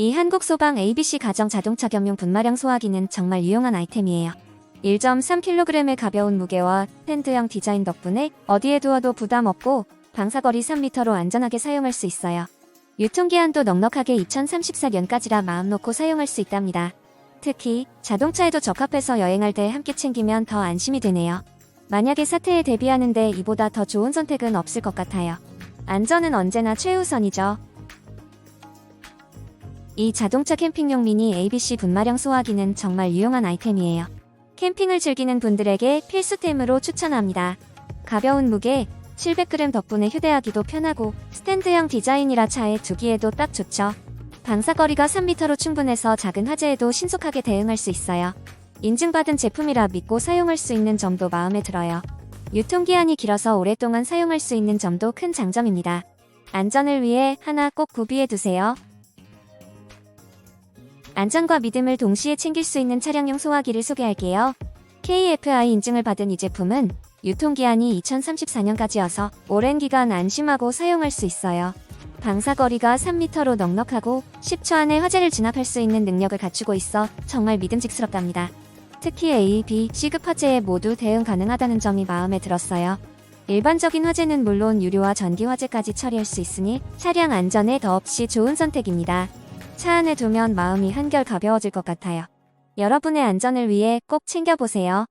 이 한국 소방 ABC 가정 자동차 겸용 분마량 소화기는 정말 유용한 아이템이에요. 1.3kg의 가벼운 무게와 팬드형 디자인 덕분에 어디에 두어도 부담 없고 방사거리 3m로 안전하게 사용할 수 있어요. 유통기한도 넉넉하게 2034년까지라 마음 놓고 사용할 수 있답니다. 특히 자동차에도 적합해서 여행할 때 함께 챙기면 더 안심이 되네요. 만약에 사태에 대비하는데 이보다 더 좋은 선택은 없을 것 같아요. 안전은 언제나 최우선이죠. 이 자동차 캠핑용 미니 ABC 분마량 소화기는 정말 유용한 아이템이에요. 캠핑을 즐기는 분들에게 필수템으로 추천합니다. 가벼운 무게, 700g 덕분에 휴대하기도 편하고 스탠드형 디자인이라 차에 두기에도 딱 좋죠. 방사거리가 3m로 충분해서 작은 화재에도 신속하게 대응할 수 있어요. 인증받은 제품이라 믿고 사용할 수 있는 점도 마음에 들어요. 유통기한이 길어서 오랫동안 사용할 수 있는 점도 큰 장점입니다. 안전을 위해 하나 꼭 구비해 두세요. 안전과 믿음을 동시에 챙길 수 있는 차량용 소화기를 소개할게요. KFI 인증을 받은 이 제품은 유통기한이 2034년까지여서 오랜 기간 안심하고 사용할 수 있어요. 방사거리가 3m로 넉넉하고 10초 안에 화재를 진압할 수 있는 능력을 갖추고 있어 정말 믿음직스럽답니다. 특히 A, B, C급 화재에 모두 대응 가능하다는 점이 마음에 들었어요. 일반적인 화재는 물론 유료와 전기 화재까지 처리할 수 있으니 차량 안전에 더없이 좋은 선택입니다. 차 안에 두면 마음이 한결 가벼워질 것 같아요. 여러분의 안전을 위해 꼭 챙겨보세요.